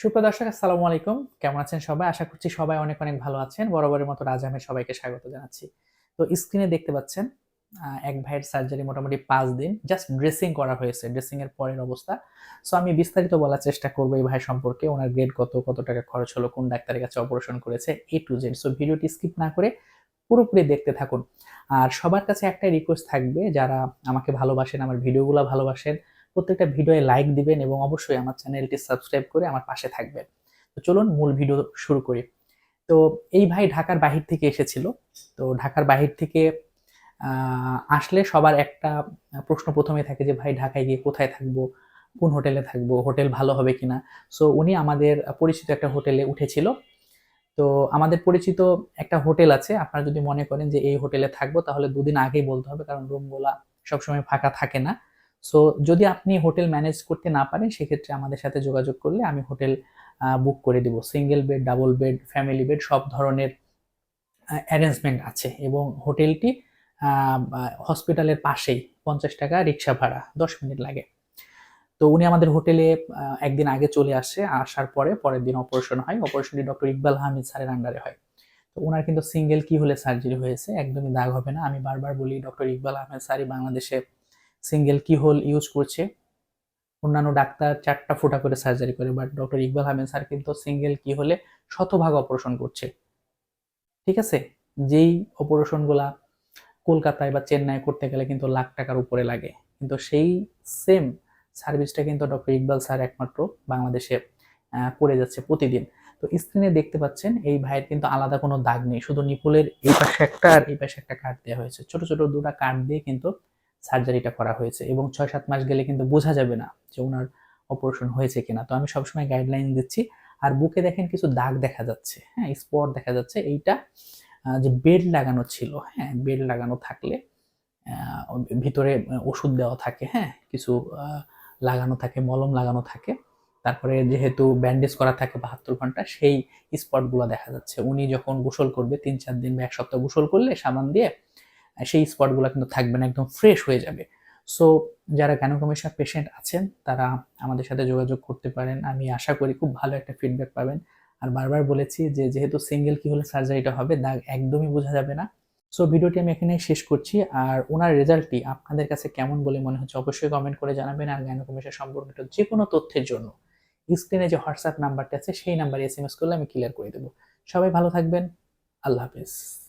সুপ্রিয় দর্শক, আসসালামু আলাইকুম। কেমন আছেন সবাই? আশা করছি সবাই অনেক অনেক ভালো আছেন। বরাবরের মতো রাজ আহমেদ সবাইকে স্বাগত জানাচ্ছি। তো স্ক্রিনে দেখতে পাচ্ছেন এক ভাইয়ের সার্জারি মোটামুটি পাঁচ দিন। জাস্ট ড্রেসিং করা হয়েছে ড্রেসিং এর পরের অবস্থা। সো আমি বিস্তারিত বলার চেষ্টা করব এই ভাই সম্পর্কে। ওনার গ্রেড কত কত টাকা খরচ হলো, কোন ডাক্তারের কাছে অপারেশন করেছে এ টু জেড সো ভিডিওটি স্কিপ না করে পুরোপুরি দেখতে থাকুন। আর সবার কাছে একটাই রিকোয়েস্ট থাকবে, যারা আমাকে ভালোবাসেন, আমার ভিডিওগুলো ভালোবাসেন প্রত্যেকটা ভিডিওয়ে লাইক দিবেন এবং অবশ্যই আমার চ্যানেলটি সাবস্ক্রাইব করে আমার পাশে থাকবেন। তো চলুন মূল ভিডিও শুরু করি। তো এই ভাই ঢাকার বাহির থেকে এসেছিল। তো ঢাকার বাহির থেকে আসলে সবার একটা প্রশ্ন প্রথমে থাকে যে, ভাই, ঢাকায় গিয়ে কোথায় থাকব? কোন হোটেলে থাকব? হোটেল ভালো হবে কিনা সো উনি আমাদের পরিচিত একটা হোটেলে উঠেছিল। তো আমাদের পরিচিত একটা হোটেল আছে। আপনারা যদি মনে করেন যে, এই হোটেলে থাকব, তাহলে দুদিন আগেই বলতে হবে কারণ রুমগুলা সবসময় ফাঁকা থাকে না। সো যদি আপনি হোটেল ম্যানেজ করতে না পারেন, সেক্ষেত্রে আমাদের সাথে যোগাযোগ করলে আমি হোটেল বুক করে দিব। Single bed double bed family bed সব ধরনের অ্যারেঞ্জমেন্ট আছে। এবং হোটেলটি হসপিটালের পাশেই, পঞ্চাশ টাকা রিক্সা ভাড়া, দশ মিনিট লাগে। তো উনি আমাদের হোটেলে একদিন আগে চলে আসে। আসার পরে পরের দিন অপারেশন হয়। অপারেশনটি ডক্টর ইকবাল আহমেদ স্যারের আন্ডারে হয়। তো ওনার কিন্তু সিঙ্গেল কি হলে সার্জারি হয়েছে, একদমই দাগ হবে না। আমি বারবার বলি ডক্টর ইকবাল আহমেদ স্যারই বাংলাদেশে সিঙ্গেল কি হোল ইউজ করছে। অন্যান্য ডাক্তার চারটা ফোঁটা করে সার্জারি করে but doctor Iqbal Ahmed sir কিন্তু সিঙ্গেল কি হলে শতভাগ অপারেশন করছে। ঠিক আছে? যেই অপারেশনগুলা কলকাতায় বা চেন্নাই করতে গেলে কিন্তু লাখ টাকার উপরে লাগে। কিন্তু সেই সেম সার্ভিসটা কিন্তু ডক্টর ইকবাল স্যার একমাত্র বাংলাদেশে করে যাচ্ছে প্রতিদিন। তো স্ক্রিনে দেখতে পাচ্ছেন, এই ভাইয়ের কিন্তু আলাদা কোনো দাগ নেই। শুধু নিপুলের এই পাশে একটা আর এই পাশে একটা কাট দেওয়া হয়েছে। ছোট ছোট দুটা কাট দিয়ে কিন্তু সার্জারিটা করা হয়েছে এবং ছয় সাত মাস গেলে কিন্তু বোঝা যাবে না যে ওনার অপারেশন হয়েছে কিনা। তো আমি সবসময় গাইডলাইন দিচ্ছি। আর বুকে দেখেন কিছু দাগ দেখা যাচ্ছে। হ্যাঁ স্পট দেখা যাচ্ছে। এইটা যে বেড লাগানো ছিল হ্যাঁ বেড লাগানো থাকলে ভিতরে ওষুধ দেওয়া থাকে হ্যাঁ কিছু লাগানো থাকে, মলম লাগানো থাকে। তারপরে যেহেতু ব্যান্ডেজ করা থাকে বাহাত্তর ঘণ্টা, সেই স্পটগুলো দেখা যাচ্ছে। উনি যখন গোসল করবে, তিন চার দিন বা এক সপ্তাহ গোসল করলে সাবান দিয়ে সেই স্পটগুলো কিন্তু থাকবে না, একদম ফ্রেশ হয়ে যাবে। সো যারা গ্যানোকমিশন পেশেন্ট আছেন, তারা আমাদের সাথে যোগাযোগ করতে পারেন। আমি আশা করি খুব ভালো একটা ফিডব্যাক পাবেন। আর বারবার বলেছি যে, যেহেতু সিঙ্গেল কি হলে সার্জারিটা হবে দাগ একদমই বোঝা যাবে না। সো ভিডিওটি আমি এখানে শেষ করছি। আর ওনার রেজাল্টটি আপনাদের কাছে কেমন বলে মনে হচ্ছে, অবশ্যই কমেন্ট করে জানাবেন। আর গ্যানোকমিশন সম্পর্কিত যে কোনো তথ্যের জন্য স্ক্রিনে যে হোয়াটসঅ্যাপ নাম্বারটা আছে, সেই নাম্বারে এস এম এস করলে আমি ক্লিয়ার করে দেবো। সবাই ভালো থাকবেন। আল্লাহ হাফিজ।